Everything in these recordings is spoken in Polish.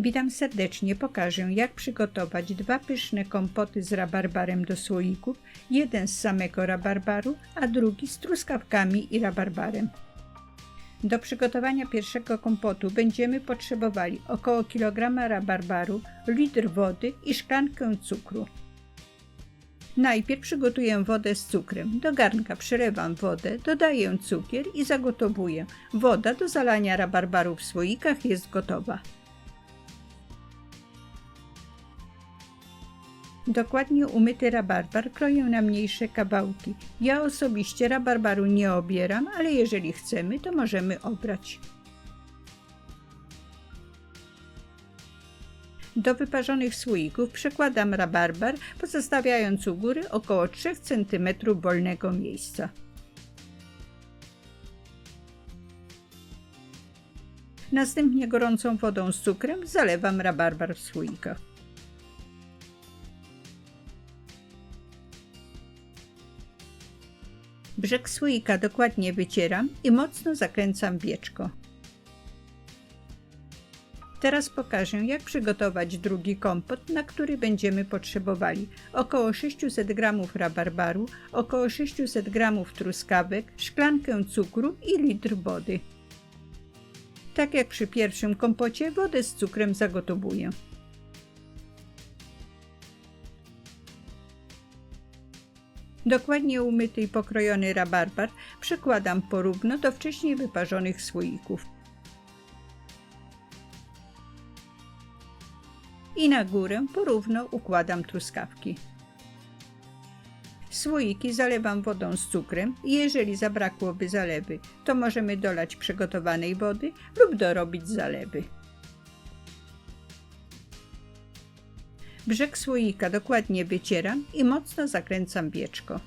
Witam serdecznie, pokażę jak przygotować dwa pyszne kompoty z rabarbarem do słoików, jeden z samego rabarbaru, a drugi z truskawkami i rabarbarem. Do przygotowania pierwszego kompotu będziemy potrzebowali około kilograma rabarbaru, litr wody i szklankę cukru. Najpierw przygotuję wodę z cukrem. Do garnka przylewam wodę, dodaję cukier i zagotowuję. Woda do zalania rabarbaru w słoikach jest gotowa. Dokładnie umyty rabarbar kroję na mniejsze kawałki. Ja osobiście rabarbaru nie obieram, ale jeżeli chcemy, to możemy obrać. Do wyparzonych słoików przekładam rabarbar, pozostawiając u góry około 3 cm wolnego miejsca. Następnie gorącą wodą z cukrem zalewam rabarbar w słoikach. Brzeg słoika dokładnie wycieram i mocno zakręcam wieczko. Teraz pokażę, jak przygotować drugi kompot, na który będziemy potrzebowali około 600 g rabarbaru, około 600 g truskawek, szklankę cukru i litr wody. Tak jak przy pierwszym kompocie, wodę z cukrem zagotowuję. Dokładnie umyty i pokrojony rabarbar przekładam porówno do wcześniej wyparzonych słoików. I na górę porówno układam truskawki. Słoiki zalewam wodą z cukrem i jeżeli zabrakłoby zalewy, to możemy dolać przygotowanej wody lub dorobić zalewy. Brzeg słoika dokładnie wycieram i mocno zakręcam wieczko.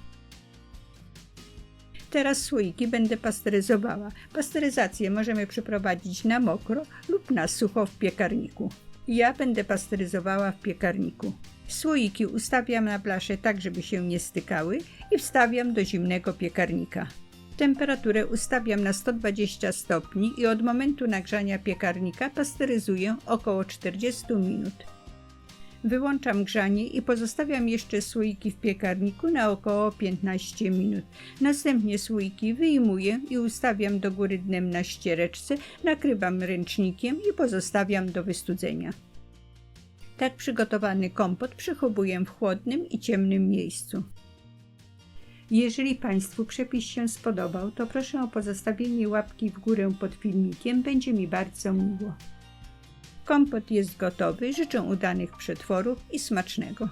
Teraz słoiki będę pasteryzowała. Pasteryzację możemy przeprowadzić na mokro lub na sucho w piekarniku. Ja będę pasteryzowała w piekarniku. Słoiki ustawiam na blaszę tak, żeby się nie stykały i wstawiam do zimnego piekarnika. Temperaturę ustawiam na 120 stopni i od momentu nagrzania piekarnika pasteryzuję około 40 minut. Wyłączam grzanie i pozostawiam jeszcze słoiki w piekarniku na około 15 minut. Następnie słoiki wyjmuję i ustawiam do góry dnem na ściereczce, nakrywam ręcznikiem i pozostawiam do wystudzenia. Tak przygotowany kompot przechowuję w chłodnym i ciemnym miejscu. Jeżeli Państwu przepis się spodobał, to proszę o pozostawienie łapki w górę pod filmikiem, będzie mi bardzo miło. Kompot jest gotowy, życzę udanych przetworów i smacznego.